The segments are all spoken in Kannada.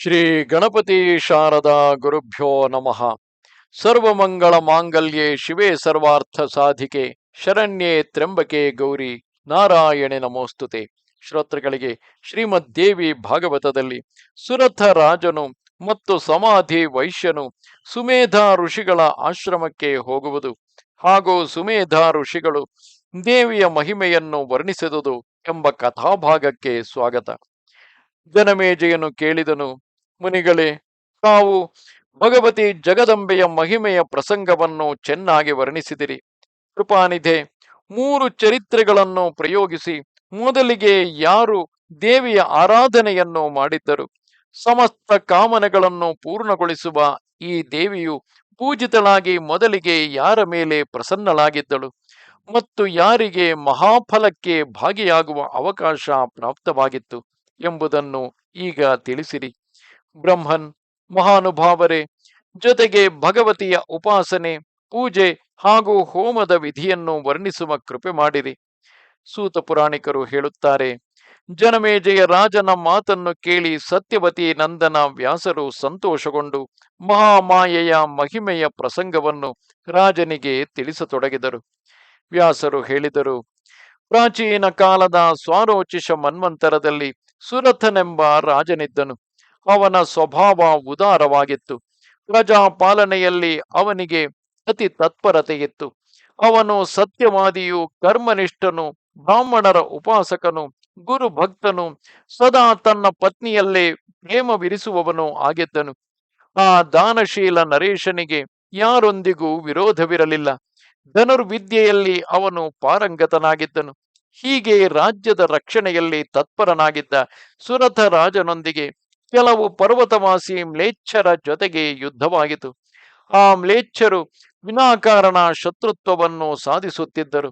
ಶ್ರೀ ಗಣಪತಿ ಶಾರದಾ ಗುರುಭ್ಯೋ ನಮಃ. ಸರ್ವಮಂಗಳ ಮಾಂಗಲ್ಯೆ ಶಿವೆ ಸರ್ವಾರ್ಥ ಸಾಧಿಕೆ, ಶರಣ್ಯೆ ತ್ರ್ಯಂಬಕೆ ಗೌರಿ, ನಾರಾಯಣೆ ನಮೋಸ್ತುತೆ. ಶ್ರೋತೃಗಳಿಗೆ ಶ್ರೀಮದ್ ದೇವಿ ಭಾಗವತದಲ್ಲಿ ಸುರಥ ರಾಜನು ಮತ್ತು ಸಮಾಧಿ ವೈಶ್ಯನು ಸುಮೇಧ ಋಷಿಗಳ ಆಶ್ರಮಕ್ಕೆ ಹೋಗುವುದು ಹಾಗೂ ಸುಮೇಧ ಋಷಿಗಳು ದೇವಿಯ ಮಹಿಮೆಯನ್ನು ವರ್ಣಿಸಿದುದು ಎಂಬ ಕಥಾಭಾಗಕ್ಕೆ ಸ್ವಾಗತ. ಜನಮೇಜೆಯನ್ನು ಕೇಳಿದನು ಮುನಿಗಳೇ, ತಾವು ಭಗವತಿ ಜಗದಂಬೆಯ ಮಹಿಮೆಯ ಪ್ರಸಂಗವನ್ನು ಚೆನ್ನಾಗಿ ವರ್ಣಿಸಿದಿರಿ. ಕೃಪಾನಿಧೆ, ಮೂರು ಚರಿತ್ರೆಗಳನ್ನು ಪ್ರಯೋಗಿಸಿ ಮೊದಲಿಗೆ ಯಾರು ದೇವಿಯ ಆರಾಧನೆಯನ್ನು ಮಾಡಿದ್ದರು, ಸಮಸ್ತ ಕಾಮನೆಗಳನ್ನು ಪೂರ್ಣಗೊಳಿಸುವ ಈ ದೇವಿಯು ಪೂಜಿತಳಾಗಿ ಮೊದಲಿಗೆ ಯಾರ ಮೇಲೆ ಪ್ರಸನ್ನಳಾಗಿದ್ದಳು ಮತ್ತು ಯಾರಿಗೆ ಮಹಾಫಲಕ್ಕೆ ಭಾಗಿಯಾಗುವ ಅವಕಾಶ ಪ್ರಾಪ್ತವಾಗಿತ್ತು ಎಂಬುದನ್ನು ಈಗ ತಿಳಿಸಿರಿ. ಬ್ರಹ್ಮನ್ ಮಹಾನುಭಾವರೇ, ಜೊತೆಗೆ ಭಗವತಿಯ ಉಪಾಸನೆ, ಪೂಜೆ ಹಾಗೂ ಹೋಮದ ವಿಧಿಯನ್ನು ವರ್ಣಿಸುವ ಕೃಪೆ ಮಾಡಿರಿ. ಸೂತ ಪುರಾಣಿಕರು ಹೇಳುತ್ತಾರೆ ಜನಮೇಜಯ ರಾಜನ ಮಾತನ್ನು ಕೇಳಿ ಸತ್ಯವತಿ ನಂದನ ವ್ಯಾಸರು ಸಂತೋಷಗೊಂಡು ಮಹಾಮಾಯೆಯ ಮಹಿಮೆಯ ಪ್ರಸಂಗವನ್ನು ರಾಜನಿಗೆ ತಿಳಿಸತೊಡಗಿದರು. ವ್ಯಾಸರು ಹೇಳಿದರು, ಪ್ರಾಚೀನ ಕಾಲದ ಸ್ವಾರೋಚಿಷ ಮನ್ವಂತರದಲ್ಲಿ ಸುರಥನೆಂಬ ರಾಜನಿದ್ದನು. ಅವನ ಸ್ವಭಾವ ಉದಾರವಾಗಿತ್ತು. ಪ್ರಜಾಪಾಲನೆಯಲ್ಲಿ ಅವನಿಗೆ ಅತಿ ತತ್ಪರತೆಯಿತ್ತು. ಅವನು ಸತ್ಯವಾದಿಯು, ಕರ್ಮನಿಷ್ಠನು, ಬ್ರಾಹ್ಮಣರ ಉಪಾಸಕನು ಗುರು ಭಕ್ತನು ಸದಾ ತನ್ನ ಪತ್ನಿಯಲ್ಲೇ ಪ್ರೇಮವಿರಿಸುವವನು ಆಗಿದ್ದನು. ಆ ದಾನಶೀಲ ನರೇಶನಿಗೆ ಯಾರೊಂದಿಗೂ ವಿರೋಧವಿರಲಿಲ್ಲ. ಧನುರ್ವಿದ್ಯೆಯಲ್ಲಿ ಅವನು ಪಾರಂಗತನಾಗಿದ್ದನು. ಹೀಗೆ ರಾಜ್ಯದ ರಕ್ಷಣೆಯಲ್ಲಿ ತತ್ಪರನಾಗಿದ್ದ ಸುರಥ ರಾಜನೊಂದಿಗೆ ಕೆಲವು ಪರ್ವತವಾಸಿ ಮ್ಲೇಚ್ಛರ ಜೊತೆಗೆ ಯುದ್ಧವಾಯಿತು ಆ ಮ್ಲೇಚ್ಛರು ವಿನಾಕಾರಣ ಶತ್ರುತ್ವವನ್ನು ಸಾಧಿಸುತ್ತಿದ್ದರು.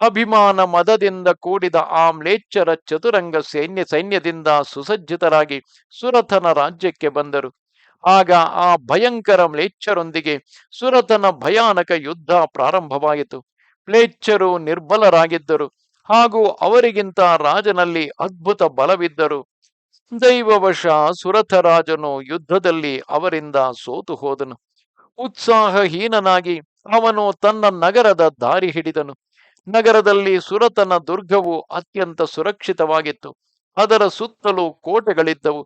ಅಭಿಮಾನ ಮದದಿಂದ ಕೂಡಿದ ಆ ಮ್ಲೇಚ್ಛರ ಚತುರಂಗ ಸೈನ್ಯ, ಸೈನ್ಯದಿಂದ ಸುಸಜ್ಜಿತರಾಗಿ ಸುರಥನ ರಾಜ್ಯಕ್ಕೆ ಬಂದರು. ಆಗ ಆ ಭಯಂಕರ ಮ್ಲೇಚ್ಛರೊಂದಿಗೆ ಸುರಥನ ಭಯಾನಕ ಯುದ್ಧ ಪ್ರಾರಂಭವಾಯಿತು ಮ್ಲೇಚ್ಛರು ನಿರ್ಬಲರಾಗಿದ್ದರು ಹಾಗೂ ಅವರಿಗಿಂತ ರಾಜನಲ್ಲಿ ಅದ್ಭುತ ಬಲವಿದ್ದರು. ದೈವವಶ ಸುರಥರಾಜನು ಯುದ್ಧದಲ್ಲಿ ಅವರಿಂದ ಸೋತು ಹೋದನು. ಉತ್ಸಾಹಹೀನನಾಗಿ ಅವನು ತನ್ನ ನಗರದ ದಾರಿ ಹಿಡಿದನು. ನಗರದಲ್ಲಿ ಸುರತನ ದುರ್ಗವು ಅತ್ಯಂತ ಸುರಕ್ಷಿತವಾಗಿತ್ತು. ಅದರ ಸುತ್ತಲೂ ಕೋಟೆಗಳಿದ್ದವು.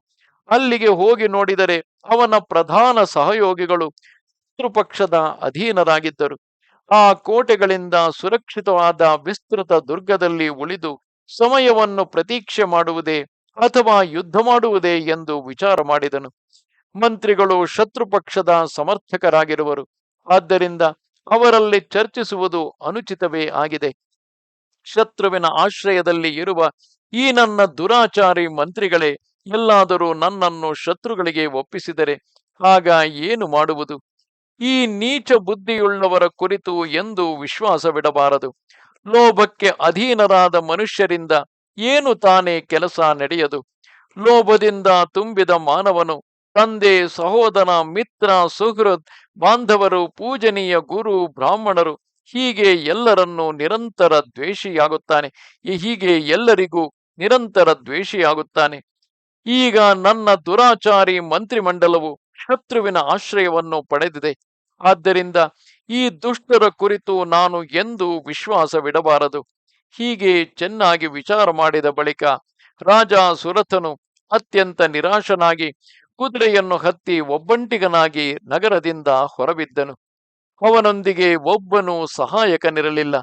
ಅಲ್ಲಿಗೆ ಹೋಗಿ ನೋಡಿದರೆ ಅವನ ಪ್ರಧಾನ ಸಹಯೋಗಿಗಳು ಶತ್ರುಪಕ್ಷದ ಅಧೀನರಾಗಿದ್ದರು. ಆ ಕೋಟೆಗಳಿಂದ ಸುರಕ್ಷಿತವಾದ ವಿಸ್ತೃತ ದುರ್ಗದಲ್ಲಿ ಉಳಿದು ಸಮಯವನ್ನು ಪ್ರತೀಕ್ಷೆ ಮಾಡುವುದೇ ಅಥವಾ ಯುದ್ಧ ಮಾಡುವುದೇ ಎಂದು ವಿಚಾರ ಮಾಡಿದನು. ಮಂತ್ರಿಗಳು ಶತ್ರು ಪಕ್ಷದ ಸಮರ್ಥಕರಾಗಿರುವರು. ಆದ್ದರಿಂದ ಅವರಲ್ಲಿ ಚರ್ಚಿಸುವುದು ಅನುಚಿತವೇ ಆಗಿದೆ. ಶತ್ರುವಿನ ಆಶ್ರಯದಲ್ಲಿ ಇರುವ ಈ ನನ್ನ ದುರಾಚಾರಿ ಮಂತ್ರಿಗಳೇ, ಎಲ್ಲಾದರೂ ನನ್ನನ್ನು ಶತ್ರುಗಳಿಗೆ ಒಪ್ಪಿಸಿದರೆ ಆಗ ಏನು ಮಾಡುವುದು? ಈ ನೀಚ ಬುದ್ಧಿಯುಳ್ಳವರ ಕುರಿತು ಎಂದು ವಿಶ್ವಾಸವಿಡಬಾರದು. ಲೋಭಕ್ಕೆ ಅಧೀನರಾದ ಮನುಷ್ಯರಿಂದ ಏನು ತಾನೇ ಕೆಲಸ ನಡೆಯದು? ಲೋಭದಿಂದ ತುಂಬಿದ ಮಾನವನು, ತಂದೆ, ಸಹೋದರ, ಮಿತ್ರ ಸುಹೃದ್ ಬಾಂಧವರು, ಪೂಜನೀಯ ಗುರು, ಬ್ರಾಹ್ಮಣರು, ಹೀಗೆ ಎಲ್ಲರನ್ನೂ ನಿರಂತರ ದ್ವೇಷಿಯಾಗುತ್ತಾನೆ. ಹೀಗೆ ಎಲ್ಲರಿಗೂ ನಿರಂತರ ದ್ವೇಷಿಯಾಗುತ್ತಾನೆ. ಈಗ ನನ್ನ ದುರಾಚಾರಿ ಮಂತ್ರಿಮಂಡಲವು ಶತ್ರುವಿನ ಆಶ್ರಯವನ್ನು ಪಡೆದಿದೆ. ಆದ್ದರಿಂದ ಈ ದುಷ್ಟರ ಕುರಿತು ನಾನು ಎಂದೂ ವಿಶ್ವಾಸವಿಡಬಾರದು. ಹೀಗೆ ಚೆನ್ನಾಗಿ ವಿಚಾರ ಮಾಡಿದ ಬಳಿಕ ರಾಜ ಸುರಥನು ಅತ್ಯಂತ ನಿರಾಶನಾಗಿ ಕುದುರೆಯನ್ನು ಹತ್ತಿ ಒಬ್ಬಂಟಿಗನಾಗಿ ನಗರದಿಂದ ಹೊರಬಿದ್ದನು. ಅವನೊಂದಿಗೆ ಒಬ್ಬನು ಸಹಾಯಕನಿರಲಿಲ್ಲ.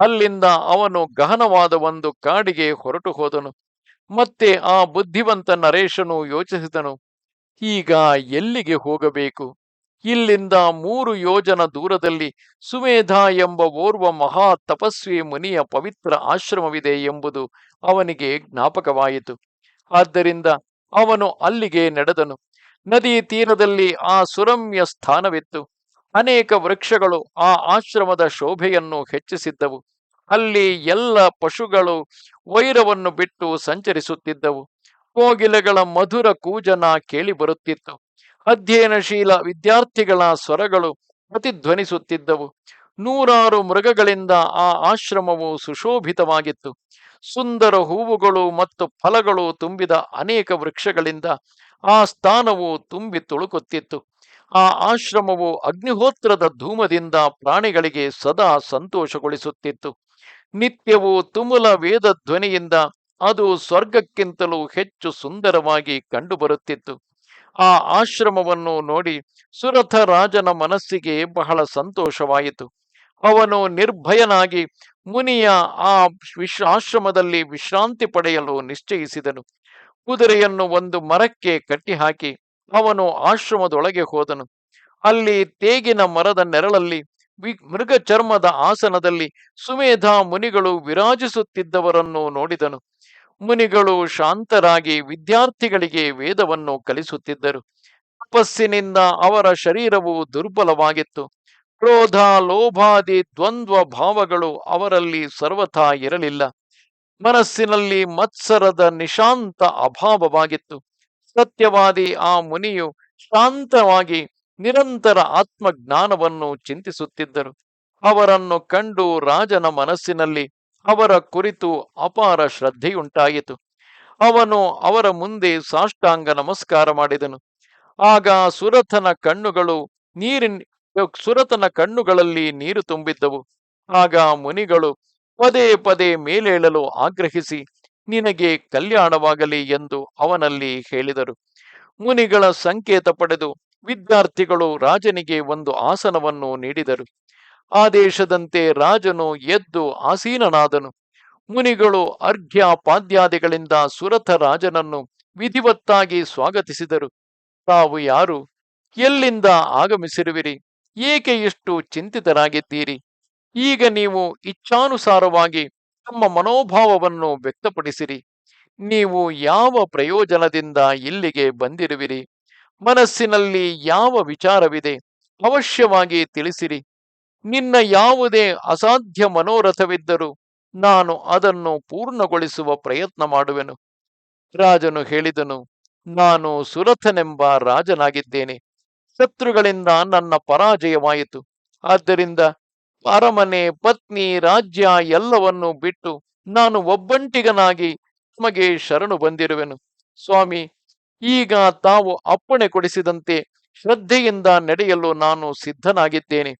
ಅಲ್ಲಿಂದ ಅವನು ಗಹನವಾದ ಒಂದು ಕಾಡಿಗೆ ಹೊರಟು ಹೋದನು. ಮತ್ತೆ ಆ ಬುದ್ಧಿವಂತ ನರೇಶನು ಯೋಚಿಸಿದನು, ಈಗ ಎಲ್ಲಿಗೆ ಹೋಗಬೇಕು? ಇಲ್ಲಿಂದ ಮೂರು ಯೋಜನ ದೂರದಲ್ಲಿ ಸುಮೇಧ ಎಂಬ ಓರ್ವ ಮಹಾ ತಪಸ್ವಿ ಮುನಿಯ ಪವಿತ್ರ ಆಶ್ರಮವಿದೆ ಎಂಬುದು ಅವನಿಗೆ ಜ್ಞಾಪಕವಾಯಿತು. ಆದ್ದರಿಂದ ಅವನು ಅಲ್ಲಿಗೆ ನಡೆದನು. ನದಿ ತೀರದಲ್ಲಿ ಆ ಸುರಮ್ಯ ಸ್ಥಾನವಿತ್ತು. ಅನೇಕ ವೃಕ್ಷಗಳು ಆ ಆಶ್ರಮದ ಶೋಭೆಯನ್ನು ಹೆಚ್ಚಿಸಿದ್ದವು. ಅಲ್ಲಿ ಎಲ್ಲ ಪಶುಗಳು ವೈರವನ್ನು ಬಿಟ್ಟು ಸಂಚರಿಸುತ್ತಿದ್ದವು. ಕೋಗಿಲೆಗಳ ಮಧುರ ಕೂಜನ ಕೇಳಿಬರುತ್ತಿತ್ತು. ಅಧ್ಯಯನಶೀಲ ವಿದ್ಯಾರ್ಥಿಗಳ ಸ್ವರಗಳು ಪ್ರತಿಧ್ವನಿಸುತ್ತಿದ್ದವು. ನೂರಾರು ಮೃಗಗಳಿಂದ ಆ ಆಶ್ರಮವು ಸುಶೋಭಿತವಾಗಿತ್ತು. ಸುಂದರ ಹೂವುಗಳು ಮತ್ತು ಫಲಗಳು ತುಂಬಿದ ಅನೇಕ ವೃಕ್ಷಗಳಿಂದ ಆ ಸ್ಥಾನವು ತುಂಬಿ ತುಳುಕುತ್ತಿತ್ತು. ಆ ಆಶ್ರಮವು ಅಗ್ನಿಹೋತ್ರದ ಧೂಮದಿಂದ ಪ್ರಾಣಿಗಳಿಗೆ ಸದಾ ಸಂತೋಷಗೊಳಿಸುತ್ತಿತ್ತು. ನಿತ್ಯವೂ ತುಮುಲ ವೇದ ಧ್ವನಿಯಿಂದ ಅದು ಸ್ವರ್ಗಕ್ಕಿಂತಲೂ ಹೆಚ್ಚು ಸುಂದರವಾಗಿ ಕಂಡುಬರುತ್ತಿತ್ತು. ಆ ಆಶ್ರಮವನ್ನು ನೋಡಿ ಸುರಥ ರಾಜನ ಮನಸ್ಸಿಗೆ ಬಹಳ ಸಂತೋಷವಾಯಿತು. ಅವನು ನಿರ್ಭಯನಾಗಿ ಮುನಿಯ ಆ ವಿಶ್ ಆಶ್ರಮದಲ್ಲಿ ವಿಶ್ರಾಂತಿ ಪಡೆಯಲು ನಿಶ್ಚಯಿಸಿದನು. ಕುದುರೆಯನ್ನು ಒಂದು ಮರಕ್ಕೆ ಕಟ್ಟಿಹಾಕಿ ಅವನು ಆಶ್ರಮದೊಳಗೆ ಹೋದನು. ಅಲ್ಲಿ ತೇಗಿನ ಮರದ ನೆರಳಲ್ಲಿ ಮೃಗ ಚರ್ಮದ ಆಸನದಲ್ಲಿ ಸುಮೇಧ ಮುನಿಗಳು ವಿರಾಜಿಸುತ್ತಿದ್ದವರನ್ನು ನೋಡಿದನು. ಮುನಿಗಳು ಶಾಂತರಾಗಿ ವಿದ್ಯಾರ್ಥಿಗಳಿಗೆ ವೇದವನ್ನು ಕಲಿಸುತ್ತಿದ್ದರು. ತಪಸ್ಸಿನಿಂದ ಅವರ ಶರೀರವು ದುರ್ಬಲವಾಗಿತ್ತು. ಕ್ರೋಧ, ಲೋಭಾದಿ, ದ್ವಂದ್ವ ಭಾವಗಳು ಅವರಲ್ಲಿ ಸರ್ವಥಾ ಇರಲಿಲ್ಲ. ಮನಸ್ಸಿನಲ್ಲಿ ಮತ್ಸರದ ನಿಶಾಂತ ಅಭಾವವಾಗಿತ್ತು. ಸತ್ಯವಾದಿ ಆ ಮುನಿಯು ಶಾಂತವಾಗಿ ನಿರಂತರ ಆತ್ಮಜ್ಞಾನವನ್ನು ಚಿಂತಿಸುತ್ತಿದ್ದರು. ಅವರನ್ನು ಕಂಡು ರಾಜನ ಮನಸ್ಸಿನಲ್ಲಿ ಅವರ ಕುರಿತು ಅಪಾರ ಶ್ರದ್ಧೆಯುಂಟಾಯಿತು. ಅವನು ಅವರ ಮುಂದೆ ಸಾಷ್ಟಾಂಗ ನಮಸ್ಕಾರ ಮಾಡಿದನು. ಆಗ ಸುರಥನ ಕಣ್ಣುಗಳು ನೀರಿನ, ಸುರಥನ ಕಣ್ಣುಗಳಲ್ಲಿ ನೀರು ತುಂಬಿದ್ದವು. ಆಗ ಮುನಿಗಳು ಪದೇ ಪದೇ ಮೇಲೇಳಲು ಆಗ್ರಹಿಸಿ, ನಿನಗೆ ಕಲ್ಯಾಣವಾಗಲಿ ಎಂದು ಅವನಲ್ಲಿ ಹೇಳಿದರು. ಮುನಿಗಳ ಸಂಕೇತ ಪಡೆದು ವಿದ್ಯಾರ್ಥಿಗಳು ರಾಜನಿಗೆ ಒಂದು ಆಸನವನ್ನು ನೀಡಿದರು. ಆದೇಶದಂತೆ ರಾಜನು ಎದ್ದು ಆಸೀನನಾದನು. ಮುನಿಗಳು ಅರ್ಘ್ಯ ಪಾದ್ಯಾದಿಗಳಿಂದ ಸುರಥ ರಾಜನನ್ನು ವಿಧಿವತ್ತಾಗಿ ಸ್ವಾಗತಿಸಿದರು. ತಾವು ಯಾರು? ಎಲ್ಲಿಂದ ಆಗಮಿಸಿರುವಿರಿ? ಏಕೆ ಇಷ್ಟು ಚಿಂತಿತರಾಗಿದ್ದೀರಿ? ಈಗ ನೀವು ಇಚ್ಛಾನುಸಾರವಾಗಿ ತಮ್ಮ ಮನೋಭಾವವನ್ನು ವ್ಯಕ್ತಪಡಿಸಿರಿ. ನೀವು ಯಾವ ಪ್ರಯೋಜನದಿಂದ ಇಲ್ಲಿಗೆ ಬಂದಿರುವಿರಿ? ಮನಸ್ಸಿನಲ್ಲಿ ಯಾವ ವಿಚಾರವಿದೆ? ಅವಶ್ಯವಾಗಿ ತಿಳಿಸಿರಿ. ನಿನ್ನ ಯಾವುದೇ ಅಸಾಧ್ಯ ಮನೋರಥವಿದ್ದರೂ ನಾನು ಅದನ್ನು ಪೂರ್ಣಗೊಳಿಸುವ ಪ್ರಯತ್ನ ಮಾಡುವೆನು. ರಾಜನು ಹೇಳಿದನು, ನಾನು ಸುರಥನೆಂಬ ರಾಜನಾಗಿದ್ದೇನೆ. ಶತ್ರುಗಳಿಂದ ನನ್ನ ಪರಾಜಯವಾಯಿತು. ಆದ್ದರಿಂದ ಅರಮನೆ, ಪತ್ನಿ, ರಾಜ್ಯ ಎಲ್ಲವನ್ನೂ ಬಿಟ್ಟು ನಾನು ಒಬ್ಬಂಟಿಗನಾಗಿ ತಮಗೆ ಶರಣು ಬಂದಿರುವೆನು. ಸ್ವಾಮಿ, ಈಗ ತಾವು ಅಪ್ಪಣೆ ಕೊಡಿಸಿದಂತೆ ಶ್ರದ್ಧೆಯಿಂದ ನಡೆಯಲು ನಾನು ಸಿದ್ಧನಾಗಿದ್ದೇನೆ.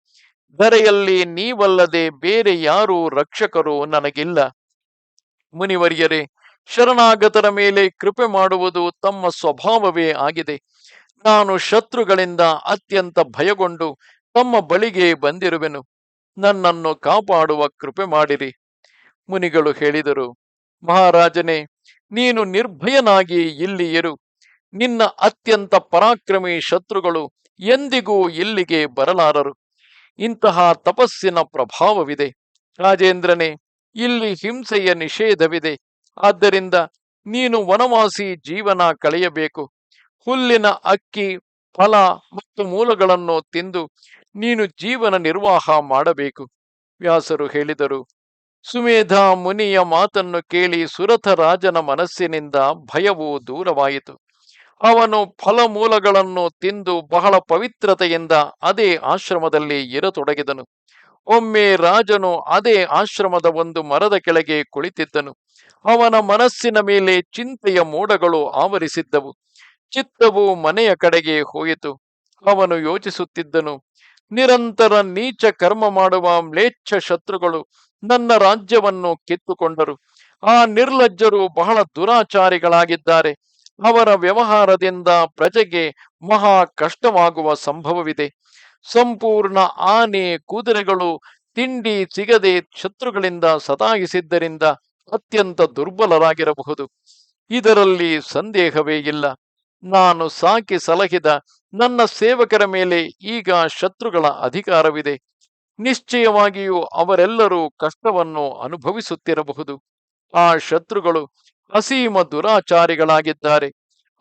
ಧರೆಯಲ್ಲಿ ನೀವಲ್ಲದೆ ಬೇರೆ ಯಾರೂ ರಕ್ಷಕರು ನನಗಿಲ್ಲ. ಮುನಿವರ್ಯರೇ, ಶರಣಾಗತರ ಮೇಲೆ ಕೃಪೆ ಮಾಡುವುದು ತಮ್ಮ ಸ್ವಭಾವವೇ ಆಗಿದೆ. ನಾನು ಶತ್ರುಗಳಿಂದ ಅತ್ಯಂತ ಭಯಗೊಂಡು ತಮ್ಮ ಬಳಿಗೆ ಬಂದಿರುವೆನು. ನನ್ನನ್ನು ಕಾಪಾಡುವ ಕೃಪೆ ಮಾಡಿರಿ. ಮುನಿಗಳು ಹೇಳಿದರು, ಮಹಾರಾಜನೇ, ನೀನು ನಿರ್ಭಯನಾಗಿ ಇಲ್ಲಿ ಇರು. ನಿನ್ನ ಅತ್ಯಂತ ಪರಾಕ್ರಮಿ ಶತ್ರುಗಳು ಎಂದಿಗೂ ಇಲ್ಲಿಗೆ ಬರಲಾರರು. ಇಂತಹ ತಪಸ್ಸಿನ ಪ್ರಭಾವವಿದೆ. ರಾಜೇಂದ್ರನೇ, ಇಲ್ಲಿ ಹಿಂಸೆಯ ನಿಷೇಧವಿದೆ. ಆದ್ದರಿಂದ ನೀನು ವನವಾಸಿ ಜೀವನ ಕಳೆಯಬೇಕು. ಹುಲ್ಲಿನ ಅಕ್ಕಿ, ಫಲ ಮತ್ತು ಮೂಲಗಳನ್ನು ತಿಂದು ನೀನು ಜೀವನ ನಿರ್ವಾಹ ಮಾಡಬೇಕು. ವ್ಯಾಸರು ಹೇಳಿದರು. ಸುಮೇಧ ಮುನಿಯ ಮಾತನ್ನು ಕೇಳಿ ಸುರಥ ರಾಜನ ಮನಸ್ಸಿನಿಂದ ಭಯವು ದೂರವಾಯಿತು. ಅವನು ಫಲಮೂಲಗಳನ್ನು ತಿಂದು ಬಹಳ ಪವಿತ್ರತೆಯಿಂದ ಅದೇ ಆಶ್ರಮದಲ್ಲಿ ಇರತೊಡಗಿದನು. ಒಮ್ಮೆ ರಾಜನು ಅದೇ ಆಶ್ರಮದ ಒಂದು ಮರದ ಕೆಳಗೆ ಕುಳಿತಿದ್ದನು. ಅವನ ಮನಸ್ಸಿನ ಮೇಲೆ ಚಿಂತೆಯ ಮೋಡಗಳು ಆವರಿಸಿದ್ದವು. ಚಿತ್ತವು ಮನೆಯ ಕಡೆಗೆ ಹೋಯಿತು. ಅವನು ಯೋಚಿಸುತ್ತಿದ್ದನು, ನಿರಂತರ ನೀಚ ಕರ್ಮ ಮಾಡುವ ಮ್ಲೇಚ್ಛ ಶತ್ರುಗಳು ನನ್ನ ರಾಜ್ಯವನ್ನು ಕಿತ್ತುಕೊಂಡರು. ಆ ನಿರ್ಲಜ್ಜರು ಬಹಳ ದುರಾಚಾರಿಗಳಾಗಿದ್ದಾರೆ. ಅವರ ವ್ಯವಹಾರದಿಂದ ಪ್ರಜೆಗೆ ಮಹಾ ಕಷ್ಟವಾಗುವ ಸಂಭವವಿದೆ. ಸಂಪೂರ್ಣ ಆನೆ ಕುದುರೆಗಳು ತಿಂಡಿ ಸಿಗದೆ ಶತ್ರುಗಳಿಂದ ಸತಾಯಿಸಿದ್ದರಿಂದ ಅತ್ಯಂತ ದುರ್ಬಲರಾಗಿರಬಹುದು. ಇದರಲ್ಲಿ ಸಂದೇಹವೇ ಇಲ್ಲ. ನಾನು ಸಾಕಿ ಸಲಹಿದ ನನ್ನ ಸೇವಕರ ಮೇಲೆ ಈಗ ಶತ್ರುಗಳ ಅಧಿಕಾರವಿದೆ. ನಿಶ್ಚಯವಾಗಿಯೂ ಅವರೆಲ್ಲರೂ ಕಷ್ಟವನ್ನು ಅನುಭವಿಸುತ್ತಿರಬಹುದು. ಆ ಶತ್ರುಗಳು ಅಸೀಮ ದುರಾಚಾರಿಗಳಾಗಿದ್ದಾರೆ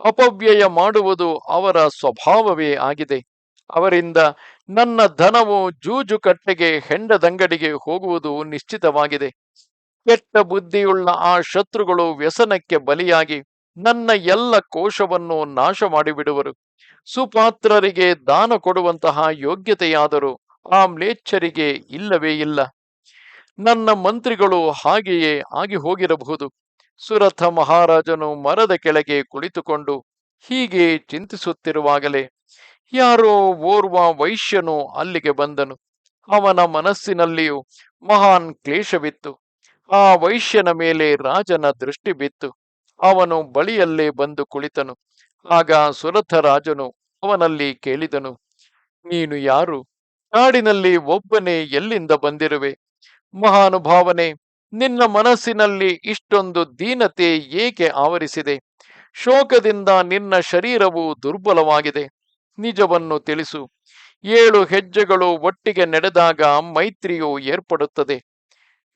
ಅಪವ್ಯಯ ಮಾಡುವುದು ಅವರ ಸ್ವಭಾವವೇ ಆಗಿದೆ. ಅವರಿಂದ ನನ್ನ ಧನವು ಜೂಜು ಕಟ್ಟೆಗೆ ಹೆಂಡದಂಗಡಿಗೆ ಹೋಗುವುದು ನಿಶ್ಚಿತವಾಗಿದೆ. ಕೆಟ್ಟ ಬುದ್ಧಿಯುಳ್ಳ ಆ ಶತ್ರುಗಳು ವ್ಯಸನಕ್ಕೆ ಬಲಿಯಾಗಿ ನನ್ನ ಎಲ್ಲ ಕೋಶವನ್ನು ನಾಶ ಮಾಡಿಬಿಡುವರು ಸುಪಾತ್ರರಿಗೆ ದಾನ ಕೊಡುವಂತಹ ಯೋಗ್ಯತೆಯಾದರೂ ಆ ಮ್ಲೇಚ್ಛರಿಗೆ ಇಲ್ಲವೇ ಇಲ್ಲ. ನನ್ನ ಮಂತ್ರಿಗಳು ಹಾಗೆಯೇ ಆಗಿ ಹೋಗಿರಬಹುದು ಸುರಥ ಮಹಾರಾಜನು ಮರದ ಕೆಳಗೆ ಕುಳಿತುಕೊಂಡು ಹೀಗೆ ಚಿಂತಿಸುತ್ತಿರುವಾಗಲೇ ಯಾರೋ ಓರ್ವ ವೈಶ್ಯನು ಅಲ್ಲಿಗೆ ಬಂದನು. ಅವನ ಮನಸ್ಸಿನಲ್ಲಿಯೂ ಮಹಾನ್ ಕ್ಲೇಶವಿತ್ತು. ಆ ವೈಶ್ಯನ ಮೇಲೆ ರಾಜನ ದೃಷ್ಟಿ ಬಿತ್ತು. ಅವನು ಬಳಿಯಲ್ಲೇ ಬಂದು ಕುಳಿತನು. ಆಗ ಸುರಥ ರಾಜನು ಅವನಲ್ಲಿ ಕೇಳಿದನು, ನೀನು ಯಾರು? ಕಾಡಿನಲ್ಲಿ ಒಬ್ಬನೇ ಎಲ್ಲಿಂದ ಬಂದಿರುವೆ? ಮಹಾನುಭಾವನೆ ನಿನ್ನ ಮನಸ್ಸಿನಲ್ಲಿ ಇಷ್ಟೊಂದು ದೀನತೆ ಏಕೆ ಆವರಿಸಿದೆ? ಶೋಕದಿಂದ ನಿನ್ನ ಶರೀರವು ದುರ್ಬಲವಾಗಿದೆ. ನಿಜವನ್ನು ತಿಳಿಸು. ಏಳು ಹೆಜ್ಜೆಗಳು ಒಟ್ಟಿಗೆ ನಡೆದಾಗ ಮೈತ್ರಿಯು ಏರ್ಪಡುತ್ತದೆ.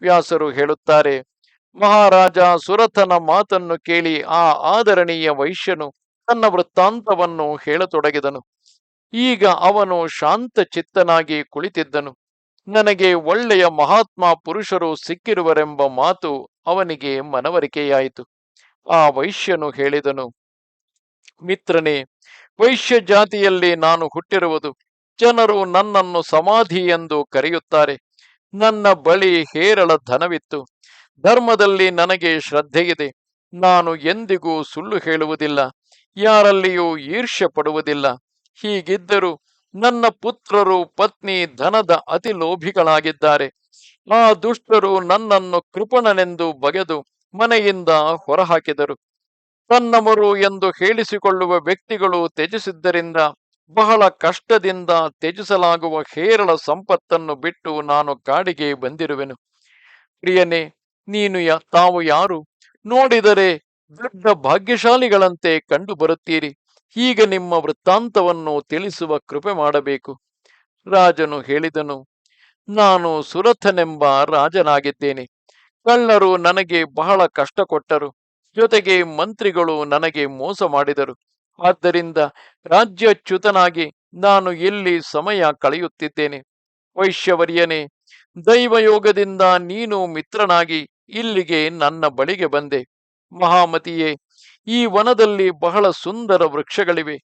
ವ್ಯಾಸರು ಹೇಳುತ್ತಾರೆ, ಮಹಾರಾಜ ಸುರಥನ ಮಾತನ್ನು ಕೇಳಿ ಆ ಆದರಣೀಯ ವೈಶ್ಯನು ತನ್ನ ವೃತ್ತಾಂತವನ್ನು ಹೇಳತೊಡಗಿದನು. ಈಗ ಅವನು ಶಾಂತ ಚಿತ್ತನಾಗಿ ಕುಳಿತಿದ್ದನು. ನನಗೆ ಒಳ್ಳೆಯ ಮಹಾತ್ಮ ಪುರುಷರು ಸಿಕ್ಕಿರುವರೆಂಬ ಮಾತು ಅವನಿಗೆ ಮನವರಿಕೆಯಾಯಿತು. ಆ ವೈಶ್ಯನು ಹೇಳಿದನು, ಮಿತ್ರನೇ, ವೈಶ್ಯ ಜಾತಿಯಲ್ಲಿ ನಾನು ಹುಟ್ಟಿರುವುದು. ಜನರು ನನ್ನನ್ನು ಸಮಾಧಿ ಎಂದು ಕರೆಯುತ್ತಾರೆ. ನನ್ನ ಬಳಿ ಹೇರಳ ಧನವಿತ್ತು. ಧರ್ಮದಲ್ಲಿ ನನಗೆ ಶ್ರದ್ಧೆಯಿದೆ. ನಾನು ಎಂದಿಗೂ ಸುಳ್ಳು ಹೇಳುವುದಿಲ್ಲ. ಯಾರಲ್ಲಿಯೂ ಈರ್ಷ್ಯ ಪಡುವುದಿಲ್ಲ ಹೀಗಿದ್ದರೂ ನನ್ನ ಪುತ್ರರು ಪತ್ನಿ ಧನದ ಅತಿ ಲೋಭಿಗಳಾಗಿದ್ದಾರೆ. ಆ ದುಷ್ಟರು ನನ್ನನ್ನು ಕೃಪಣನೆಂದು ಬಗೆದು ಮನೆಯಿಂದ ಹೊರಹಾಕಿದರು. ತನ್ನವರು ಎಂದು ಹೇಳಿಸಿಕೊಳ್ಳುವ ವ್ಯಕ್ತಿಗಳು ತ್ಯಜಿಸಿದ್ದರಿಂದ, ಬಹಳ ಕಷ್ಟದಿಂದ ತ್ಯಜಿಸಲಾಗುವ ಹೇರಳ ಸಂಪತ್ತನ್ನು ಬಿಟ್ಟು ನಾನು ಕಾಡಿಗೆ ಬಂದಿರುವೆನು. ಪ್ರಿಯನೇ, ನೀನು ತಾವು ಯಾರು? ನೋಡಿದರೆ ದೊಡ್ಡ ಭಾಗ್ಯಶಾಲಿಗಳಂತೆ ಕಂಡು ಬರುತ್ತೀರಿ ಈಗ ನಿಮ್ಮ ವೃತ್ತಾಂತವನ್ನು ತಿಳಿಸುವ ಕೃಪೆ ಮಾಡಬೇಕು. ರಾಜನು ಹೇಳಿದನು, ನಾನು ಸುರಥನೆಂಬ ರಾಜನಾಗಿದ್ದೇನೆ. ಕಳ್ಳರು ನನಗೆ ಬಹಳ ಕಷ್ಟ ಕೊಟ್ಟರು ಜೊತೆಗೆ ಮಂತ್ರಿಗಳು ನನಗೆ ಮೋಸ ಮಾಡಿದರು. ಆದ್ದರಿಂದ ರಾಜ್ಯಚ್ಯುತನಾಗಿ ನಾನು ಎಲ್ಲಿ ಸಮಯ ಕಳೆಯುತ್ತಿದ್ದೇನೆ. ವೈಶ್ಯವರ್ಯನೇ, ದೈವಯೋಗದಿಂದ ನೀನು ಮಿತ್ರನಾಗಿ ಇಲ್ಲಿಗೆ ನನ್ನ ಬಳಿಗೆ ಬಂದೆ. ಮಹಾಮತಿಯೇ ಈ ವನದಲ್ಲಿ ಬಹಳ ಸುಂದರ ವೃಕ್ಷಗಳಿವೆ.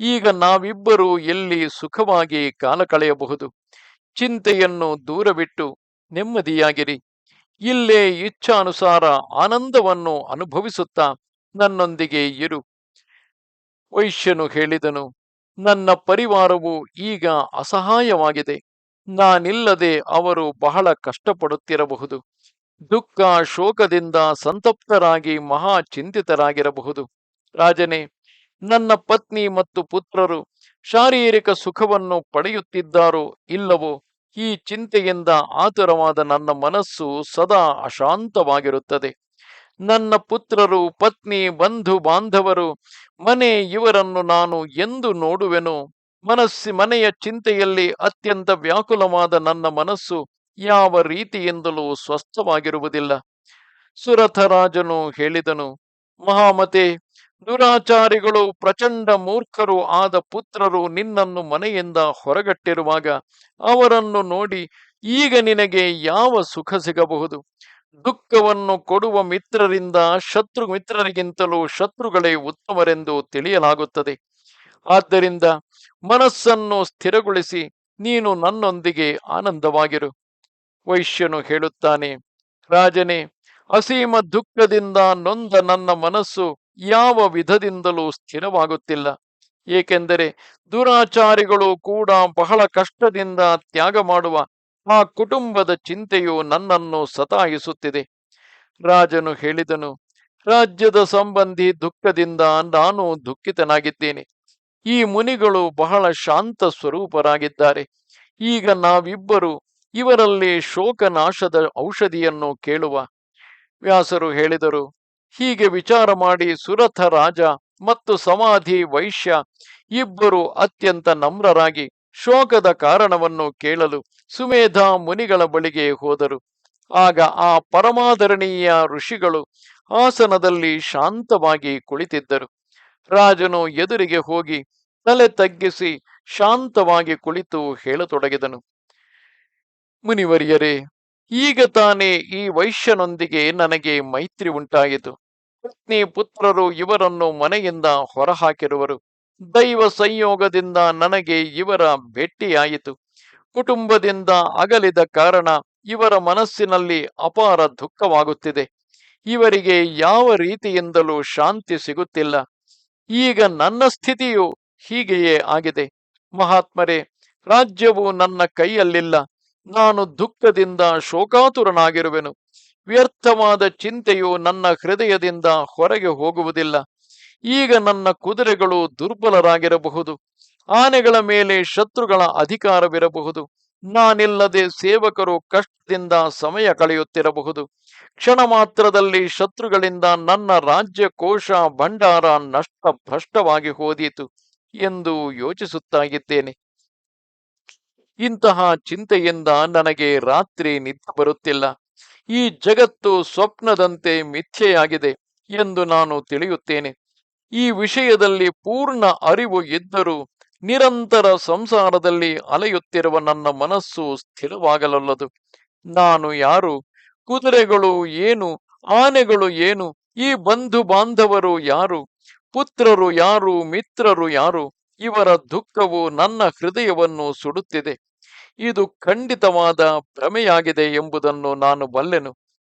ಈಗ ನಾವಿಬ್ಬರು ಎಲ್ಲಿ ಸುಖವಾಗಿ ಕಾಲ ಕಳೆಯಬಹುದು. ಚಿಂತೆಯನ್ನು ದೂರವಿಟ್ಟು ನೆಮ್ಮದಿಯಾಗಿರಿ. ಇಲ್ಲೇ ಇಚ್ಛಾನುಸಾರ ಆನಂದವನ್ನು ಅನುಭವಿಸುತ್ತಾ ನನ್ನೊಂದಿಗೆ ಇರು. ವೈಶ್ಯನು ಹೇಳಿದನು, ನನ್ನ ಪರಿವಾರವು ಈಗ ಅಸಹಾಯವಾಗಿದೆ. ನಾನಿಲ್ಲದೆ ಅವರು ಬಹಳ ಕಷ್ಟಪಡುತ್ತಿರಬಹುದು. ದುಃಖ ಶೋಕದಿಂದ ಸಂತಪ್ತರಾಗಿ ಮಹಾ ಚಿಂತಿತರಾಗಿರಬಹುದು. ರಾಜನೇ, ನನ್ನ ಪತ್ನಿ ಮತ್ತು ಪುತ್ರರು ಶಾರೀರಿಕ ಸುಖವನ್ನು ಪಡೆಯುತ್ತಿದ್ದಾರೋ ಇಲ್ಲವೋ ಈ ಚಿಂತೆಯಿಂದ ಆತುರವಾದ ನನ್ನ ಮನಸ್ಸು ಸದಾ ಅಶಾಂತವಾಗಿರುತ್ತದೆ. ನನ್ನ ಪುತ್ರರು, ಪತ್ನಿ, ಬಂಧು, ಬಾಂಧವರು, ಮನೆ ಇವರನ್ನು ನಾನು ಎಂದು ನೋಡುವೆನು. ಮನಸ್ಸಿ ಮನೆಯ ಚಿಂತೆಯಲ್ಲಿ ಅತ್ಯಂತ ವ್ಯಾಕುಲವಾದ ನನ್ನ ಮನಸ್ಸು ಯಾವ ರೀತಿಯಿಂದಲೂ ಸ್ವಸ್ಥವಾಗಿರುವುದಿಲ್ಲ. ಸುರಥರಾಜನು ಹೇಳಿದನು, ಮಹಾಮತೆ, ದುರಾಚಾರಿಗಳು ಪ್ರಚಂಡ ಮೂರ್ಖರು ಆದ ಪುತ್ರರು ನಿನ್ನನ್ನು ಮನೆಯಿಂದ ಹೊರಗಟ್ಟಿರುವಾಗ ಅವರನ್ನು ನೋಡಿ ಈಗ ನಿನಗೆ ಯಾವ ಸುಖ ಸಿಗಬಹುದು? ದುಃಖವನ್ನು ಕೊಡುವ ಮಿತ್ರರಿಂದ ಶತ್ರು ಮಿತ್ರರಿಗಿಂತಲೂ ಶತ್ರುಗಳೇ ಉತ್ತಮರೆಂದು ತಿಳಿಯಲಾಗುತ್ತದೆ. ಆದ್ದರಿಂದ ಮನಸ್ಸನ್ನು ಸ್ಥಿರಗೊಳಿಸಿ ನೀನು ನನ್ನೊಂದಿಗೆ ಆನಂದವಾಗಿರು. ವೈಶ್ಯನು ಹೇಳುತ್ತಾನೆ, ರಾಜನೇ, ಅಸೀಮ ದುಃಖದಿಂದ ನೊಂದ ನನ್ನ ಮನಸ್ಸು ಯಾವ ವಿಧದಿಂದಲೂ ಸ್ಥಿರವಾಗುತ್ತಿಲ್ಲ. ಏಕೆಂದರೆ ದುರಾಚಾರಿಗಳು ಕೂಡ ಬಹಳ ಕಷ್ಟದಿಂದ ತ್ಯಾಗ ಮಾಡುವ ಆ ಕುಟುಂಬದ ಚಿಂತೆಯು ನನ್ನನ್ನು ಸತಾಯಿಸುತ್ತಿದೆ. ರಾಜನು ಹೇಳಿದನು, ರಾಜ್ಯದ ಸಂಬಂಧಿ ದುಃಖದಿಂದ ನಾನು ದುಃಖಿತನಾಗಿದ್ದೇನೆ. ಈ ಮುನಿಗಳು ಬಹಳ ಶಾಂತ ಸ್ವರೂಪರಾಗಿದ್ದಾರೆ. ಈಗ ನಾವಿಬ್ಬರು ಇವರಲ್ಲಿ ಶೋಕನಾಶದ ಔಷಧಿಯನ್ನು ಕೇಳುವ. ವ್ಯಾಸರು ಹೇಳಿದರು, ಹೀಗೆ ವಿಚಾರ ಮಾಡಿ ಸುರಥ ರಾಜ ಮತ್ತು ಸಮಾಧಿ ವೈಶ್ಯ ಇಬ್ಬರು ಅತ್ಯಂತ ನಮ್ರರಾಗಿ ಶೋಕದ ಕಾರಣವನ್ನು ಕೇಳಲು ಸುಮೇಧ ಮುನಿಗಳ ಬಳಿಗೆ ಹೋದರು. ಆಗ ಆ ಪರಮಾದರಣೀಯ ಋಷಿಗಳು ಆಸನದಲ್ಲಿ ಶಾಂತವಾಗಿ ಕುಳಿತಿದ್ದರು. ರಾಜನು ಎದುರಿಗೆ ಹೋಗಿ ತಲೆ ತಗ್ಗಿಸಿ ಶಾಂತವಾಗಿ ಕುಳಿತು ಹೇಳತೊಡಗಿದನು. ಮುನಿವರಿಯರೇ, ಈಗ ತಾನೇ ಈ ವೈಶ್ಯನೊಂದಿಗೆ ನನಗೆ ಮೈತ್ರಿ ಉಂಟಾಯಿತು. ಪತ್ನಿ ಪುತ್ರರು ಇವರನ್ನು ಮನೆಯಿಂದ ಹೊರಹಾಕಿರುವರು. ದೈವ ಸಂಯೋಗದಿಂದ ನನಗೆ ಇವರ ಭೇಟಿಯಾಯಿತು. ಕುಟುಂಬದಿಂದ ಅಗಲಿದ ಕಾರಣ ಇವರ ಮನಸ್ಸಿನಲ್ಲಿ ಅಪಾರ ದುಃಖವಾಗುತ್ತಿದೆ. ಇವರಿಗೆ ಯಾವ ರೀತಿಯಿಂದಲೂ ಶಾಂತಿ ಸಿಗುತ್ತಿಲ್ಲ. ಈಗ ನನ್ನ ಸ್ಥಿತಿಯು ಹೀಗೆಯೇ ಆಗಿದೆ. ಮಹಾತ್ಮರೇ, ರಾಜ್ಯವು ನನ್ನ ಕೈಯಲ್ಲಿಲ್ಲ. ನಾನು ದುಃಖದಿಂದ ಶೋಕಾತುರನಾಗಿರುವೆನು. ವ್ಯರ್ಥವಾದ ಚಿಂತೆಯು ನನ್ನ ಹೃದಯದಿಂದ ಹೊರಗೆ ಹೋಗುವುದಿಲ್ಲ. ಈಗ ನನ್ನ ಕುದುರೆಗಳು ದುರ್ಬಲರಾಗಿರಬಹುದು. ಆನೆಗಳ ಮೇಲೆ ಶತ್ರುಗಳ ಅಧಿಕಾರವಿರಬಹುದು. ನಾನಿಲ್ಲದೆ ಸೇವಕರು ಕಷ್ಟದಿಂದ ಸಮಯ ಕಳೆಯುತ್ತಿರಬಹುದು. ಕ್ಷಣ ಮಾತ್ರದಲ್ಲಿ ಶತ್ರುಗಳಿಂದ ನನ್ನ ರಾಜ್ಯ ಕೋಶ ಭಂಡಾರ ನಷ್ಟ ಭ್ರಷ್ಟವಾಗಿ ಹೋದೀತು ಎಂದು ಯೋಚಿಸುತ್ತಾ ಇದ್ದೇನೆ ಇಂತಹ ಚಿಂತೆಯಿಂದ ನನಗೆ ರಾತ್ರಿ ನಿದ್ದೆ ಬರುತ್ತಿಲ್ಲ. ಈ ಜಗತ್ತು ಸ್ವಪ್ನದಂತೆ ಮಿಥ್ಯೆಯಾಗಿದೆ ಎಂದು ನಾನು ತಿಳಿಯುತ್ತೇನೆ. ಈ ವಿಷಯದಲ್ಲಿ ಪೂರ್ಣ ಅರಿವು ಇದ್ದರೂ ನಿರಂತರ ಸಂಸಾರದಲ್ಲಿ ಅಲೆಯುತ್ತಿರುವ ನನ್ನ ಮನಸ್ಸು ಸ್ಥಿರವಾಗಲಲ್ಲದು. ನಾನು ಯಾರು? ಕುದುರೆಗಳು ಏನು? ಆನೆಗಳು ಏನು? ಈ ಬಂಧು ಬಾಂಧವರು ಯಾರು? ಪುತ್ರರು ಯಾರು? ಮಿತ್ರರು ಯಾರು? ಇವರ ದುಃಖವು ನನ್ನ ಹೃದಯವನ್ನು ಸುಡುತ್ತಿದೆ. ಇದು ಖಂಡಿತವಾದ ಭ್ರಮೆಯಾಗಿದೆ ಎಂಬುದನ್ನು ನಾನು ಬಲ್ಲೆನು.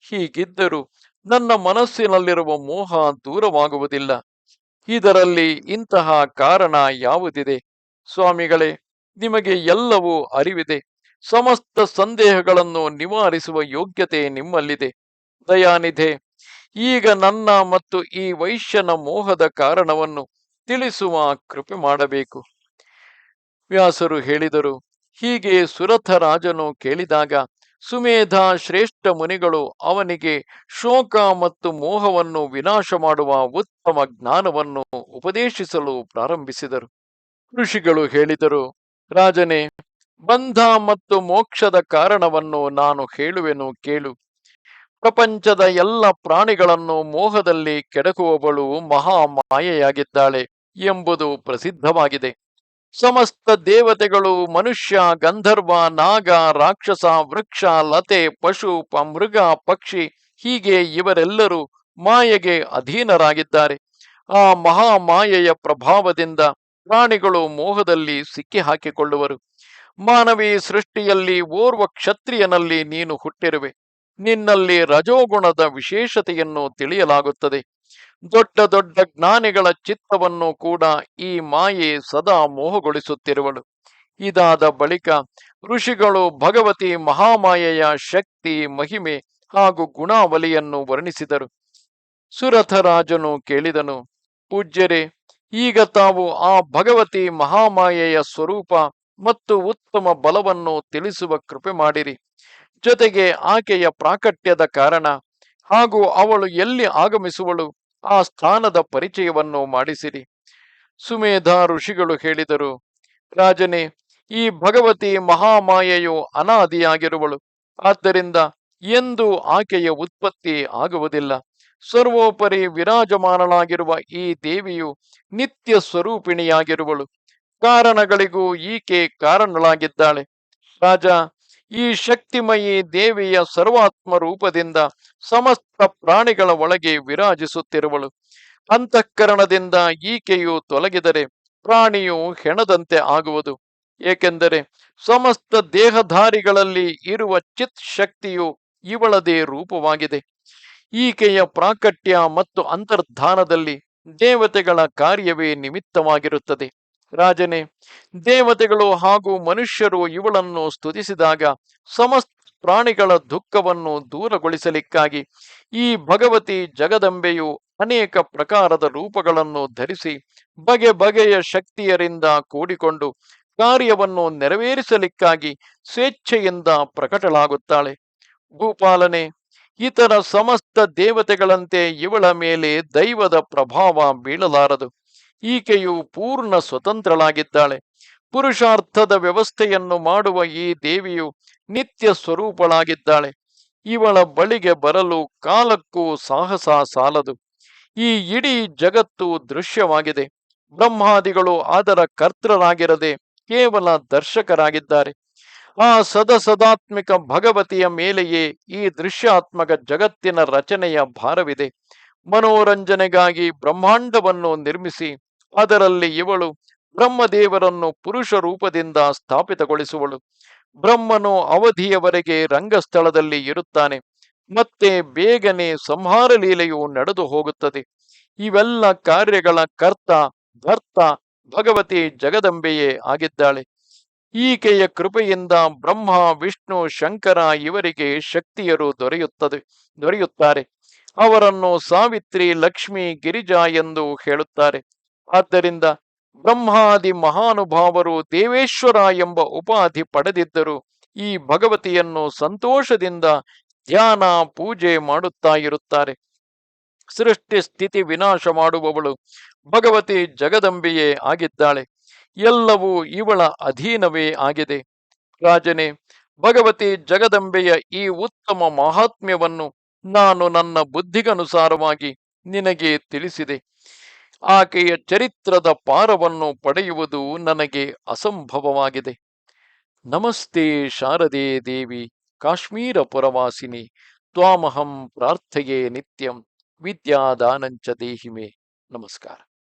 ಹೀಗಿದ್ದರೂ ನನ್ನ ಮನಸ್ಸಿನಲ್ಲಿರುವ ಮೋಹ ದೂರವಾಗುವುದಿಲ್ಲ. ಇದರಲ್ಲಿ ಇಂತಹ ಕಾರಣ ಯಾವುದಿದೆ? ಸ್ವಾಮಿಗಳೇ, ನಿಮಗೆ ಎಲ್ಲವೂ ಅರಿವಿದೆ. ಸಮಸ್ತ ಸಂದೇಹಗಳನ್ನು ನಿವಾರಿಸುವ ಯೋಗ್ಯತೆ ನಿಮ್ಮಲ್ಲಿದೆ. ದಯಾನಿಧೆ, ಈಗ ನನ್ನ ಮತ್ತು ಈ ವೈಶ್ಯನ ಮೋಹದ ಕಾರಣವನ್ನು ತಿಳಿಸುವ ಕೃಪೆ ಮಾಡಬೇಕು. ವ್ಯಾಸರು ಹೇಳಿದರು ಹೀಗೆ ಸುರಥ ರಾಜನು ಕೇಳಿದಾಗ, ಸುಮೇಧ ಶ್ರೇಷ್ಠ ಮುನಿಗಳು ಅವನಿಗೆ ಶೋಕ ಮತ್ತು ಮೋಹವನ್ನು ವಿನಾಶ ಮಾಡುವ ಉತ್ತಮ ಜ್ಞಾನವನ್ನು ಉಪದೇಶಿಸಲು ಪ್ರಾರಂಭಿಸಿದರು. ಋಷಿಗಳು ಹೇಳಿದರು, ರಾಜನೇ, ಬಂಧ ಮತ್ತು ಮೋಕ್ಷದ ಕಾರಣವನ್ನು ನಾನು ಹೇಳುವೆನು ಕೇಳು. ಪ್ರಪಂಚದ ಎಲ್ಲ ಪ್ರಾಣಿಗಳನ್ನು ಮೋಹದಲ್ಲಿ ಕೆಡಕುವವಳು ಮಹಾ ಮಾಯೆಯಾಗಿದ್ದಾಳೆ ಎಂಬುದು ಪ್ರಸಿದ್ಧವಾಗಿದೆ. ಸಮಸ್ತ ದೇವತೆಗಳು, ಮನುಷ್ಯ, ಗಂಧರ್ವ, ನಾಗ, ರಾಕ್ಷಸ, ವೃಕ್ಷ, ಲತೆ, ಪಶು ಮೃಗ, ಪಕ್ಷಿ, ಹೀಗೆ ಇವರೆಲ್ಲರೂ ಮಾಯೆಗೆ ಅಧೀನರಾಗಿದ್ದಾರೆ. ಆ ಮಹಾ ಮಾಯೆಯ ಪ್ರಭಾವದಿಂದ ಪ್ರಾಣಿಗಳು ಮೋಹದಲ್ಲಿ ಸಿಕ್ಕಿ ಹಾಕಿಕೊಳ್ಳುವರು ಮಾನವಿ ಸೃಷ್ಟಿಯಲ್ಲಿ ಓರ್ವ ಕ್ಷತ್ರಿಯನಲ್ಲಿ ನೀನು ಹುಟ್ಟಿರುವೆ. ನಿನ್ನಲ್ಲಿ ರಜೋಗುಣದ ವಿಶೇಷತೆಯನ್ನು ತಿಳಿಯಲಾಗುತ್ತದೆ. ದೊಡ್ಡ ದೊಡ್ಡ ಜ್ಞಾನಿಗಳ ಚಿತ್ತವನ್ನು ಕೂಡ ಈ ಮಾಯೆ ಸದಾ ಮೋಹಗೊಳಿಸುತ್ತಿರುವಳು. ಇದಾದ ಬಳಿಕ ಋಷಿಗಳು ಭಗವತಿ ಮಹಾಮಾಯೆಯ ಶಕ್ತಿ, ಮಹಿಮೆ ಹಾಗೂ ಗುಣಾವಲಿಯನ್ನು ವರ್ಣಿಸಿದರು. ಸುರಥರಾಜನು ಕೇಳಿದನು, ಪೂಜ್ಯರೇ, ಈಗ ತಾವು ಆ ಭಗವತಿ ಮಹಾಮಾಯೆಯ ಸ್ವರೂಪ ಮತ್ತು ಉತ್ತಮ ಬಲವನ್ನು ತಿಳಿಸುವ ಕೃಪೆ ಮಾಡಿರಿ. ಜೊತೆಗೆ ಆಕೆಯ ಪ್ರಾಕಟ್ಯದ ಕಾರಣ ಹಾಗೂ ಅವಳು ಎಲ್ಲಿ ಆಗಮಿಸುವಳು ಆ ಸ್ಥಾನದ ಪರಿಚಯವನ್ನು ಮಾಡಿಸಿರಿ. ಸುಮೇಧ ಋಷಿಗಳು ಹೇಳಿದರು, ರಾಜನೇ, ಈ ಭಗವತಿ ಮಹಾಮಾಯೆಯು ಅನಾದಿಯಾಗಿರುವಳು. ಆದ್ದರಿಂದ ಎಂದು ಆಕೆಯ ಉತ್ಪತ್ತಿ ಆಗುವುದಿಲ್ಲ. ಸರ್ವೋಪರಿ ವಿರಾಜಮಾನಳಾಗಿರುವ ಈ ದೇವಿಯು ನಿತ್ಯ ಸ್ವರೂಪಿಣಿಯಾಗಿರುವಳು. ಕಾರಣಗಳಿಗೂ ಈಕೆ ಕಾರಣಳಾಗಿದ್ದಾಳೆ. ರಾಜ ಈ ಶಕ್ತಿಮಯಿ ದೇವಿಯ ಸರ್ವಾತ್ಮ ರೂಪದಿಂದ ಸಮಸ್ತ ಪ್ರಾಣಿಗಳ ಒಳಗೆ ವಿರಾಜಿಸುತ್ತಿರುವಳು. ಅಂತಃಕರಣದಿಂದ ಈಕೆಯು ತೊಲಗಿದರೆ ಪ್ರಾಣಿಯು ಹೆಣದಂತೆ ಆಗುವುದು. ಏಕೆಂದರೆ ಸಮಸ್ತ ದೇಹಧಾರಿಗಳಲ್ಲಿ ಇರುವ ಚಿತ್ ಶಕ್ತಿಯು ಇವಳದೇ ರೂಪವಾಗಿದೆ. ಈಕೆಯ ಪ್ರಾಕಟ್ಯ ಮತ್ತು ಅಂತರ್ಧಾನದಲ್ಲಿ ದೇವತೆಗಳ ಕಾರ್ಯವೇ ನಿಮಿತ್ತವಾಗಿರುತ್ತದೆ. ರಾಜನೇ, ದೇವತೆಗಳು ಹಾಗೂ ಮನುಷ್ಯರು ಇವಳನ್ನು ಸ್ತುತಿಸಿದಾಗ ಸಮಸ್ತ ಪ್ರಾಣಿಗಳ ದುಃಖವನ್ನು ದೂರಗೊಳಿಸಲಿಕ್ಕಾಗಿ ಈ ಭಗವತಿ ಜಗದಂಬೆಯು ಅನೇಕ ಪ್ರಕಾರದ ರೂಪಗಳನ್ನು ಧರಿಸಿ ಬಗೆ ಬಗೆಯ ಶಕ್ತಿಯರಿಂದ ಕೂಡಿಕೊಂಡು ಕಾರ್ಯವನ್ನು ನೆರವೇರಿಸಲಿಕ್ಕಾಗಿ ಸ್ವೇಚ್ಛೆಯಿಂದ ಪ್ರಕಟಲಾಗುತ್ತಾಳೆ ಭೂಪಾಲನೆ ಇತರ ಸಮಸ್ತ ದೇವತೆಗಳಂತೆ ಇವಳ ಮೇಲೆ ದೈವದ ಪ್ರಭಾವ ಬೀಳಲಾರದು. ಈಕೆಯು ಪೂರ್ಣ ಸ್ವತಂತ್ರಳಾಗಿದ್ದಾಳೆ. ಪುರುಷಾರ್ಥದ ವ್ಯವಸ್ಥೆಯನ್ನು ಮಾಡುವ ಈ ದೇವಿಯು ನಿತ್ಯ ಸ್ವರೂಪಳಾಗಿದ್ದಾಳೆ. ಇವಳ ಬಳಿಗೆ ಬರಲು ಕಾಲಕ್ಕೂ ಸಾಹಸ ಸಾಲದು. ಈ ಇಡೀ ಜಗತ್ತು ದೃಶ್ಯವಾಗಿದೆ. ಬ್ರಹ್ಮಾದಿಗಳು ಅದರ ಕರ್ತರಾಗಿರದೆ ಕೇವಲ ದರ್ಶಕರಾಗಿದ್ದಾರೆ. ಆ ಸದಸದಾತ್ಮಿಕ ಭಗವತಿಯ ಮೇಲೆಯೇ ಈ ದೃಶ್ಯಾತ್ಮಕ ಜಗತ್ತಿನ ರಚನೆಯ ಭಾರವಿದೆ. ಮನೋರಂಜನೆಗಾಗಿ ಬ್ರಹ್ಮಾಂಡವನ್ನು ನಿರ್ಮಿಸಿ ಅದರಲ್ಲಿ ಇವಳು ಬ್ರಹ್ಮದೇವರನ್ನು ಪುರುಷ ರೂಪದಿಂದ ಸ್ಥಾಪಿತಗೊಳಿಸುವಳು. ಬ್ರಹ್ಮನು ಅವಧಿಯವರೆಗೆ ರಂಗಸ್ಥಳದಲ್ಲಿ ಇರುತ್ತಾನೆ. ಮತ್ತೆ ಬೇಗನೆ ಸಂಹಾರ ಲೀಲೆಯು ನಡೆದು ಹೋಗುತ್ತದೆ. ಇವೆಲ್ಲ ಕಾರ್ಯಗಳ ಕರ್ತ, ಭರ್ತ, ಭಗವತಿ ಜಗದಂಬೆಯೇ ಆಗಿದ್ದಾಳೆ. ಈಕೆಯ ಕೃಪೆಯಿಂದ ಬ್ರಹ್ಮ, ವಿಷ್ಣು, ಶಂಕರ ಇವರಿಗೆ ಶಕ್ತಿಯರು ದೊರೆಯುತ್ತದೆ, ದೊರೆಯುತ್ತಾರೆ. ಅವರನ್ನು ಸಾವಿತ್ರಿ ಲಕ್ಷ್ಮಿ ಗಿರಿಜಾ ಎಂದು ಹೇಳುತ್ತಾರೆ. ಆದ್ದರಿಂದ ಬ್ರಹ್ಮಾದಿ ಮಹಾನುಭಾವರು ದೇವೇಶ್ವರ ಎಂಬ ಉಪಾಧಿ ಪಡೆದಿದ್ದರು. ಈ ಭಗವತಿಯನ್ನು ಸಂತೋಷದಿಂದ ಧ್ಯಾನ, ಪೂಜೆ ಮಾಡುತ್ತಾ ಇರುತ್ತಾರೆ. ಸೃಷ್ಟಿ ಸ್ಥಿತಿ ವಿನಾಶ ಮಾಡುವವಳು ಭಗವತಿ ಜಗದಂಬೆಯೇ ಆಗಿದ್ದಾಳೆ. ಎಲ್ಲವೂ ಇವಳ ಅಧೀನವೇ ಆಗಿದೆ. ರಾಜನೇ, ಭಗವತಿ ಜಗದಂಬೆಯ ಈ ಉತ್ತಮ ಮಹಾತ್ಮ್ಯವನ್ನು ನಾನು ನನ್ನ ಬುದ್ಧಿಗನುಸಾರವಾಗಿ ನಿನಗೆ ತಿಳಿಸಿದೆ. ಆಕೆಯ ಚರಿತ್ರದ ಪಾರವನ್ನು ಪಡೆಯುವುದು ನನಗೆ ಅಸಂಭವವಾಗಿದೆ. ನಮಸ್ತೆ ಶಾರದೆ ದೇವಿ, ಕಾಶ್ಮೀರ ಪುರವಾಸಿನಿ, ತ್ವಾಮಹಂ ಪ್ರಾರ್ಥೆಯೇ ನಿತ್ಯಂ, ವಿದ್ಯಾದಾನಂಚ ದೇಹಿಮೆ. ನಮಸ್ಕಾರ.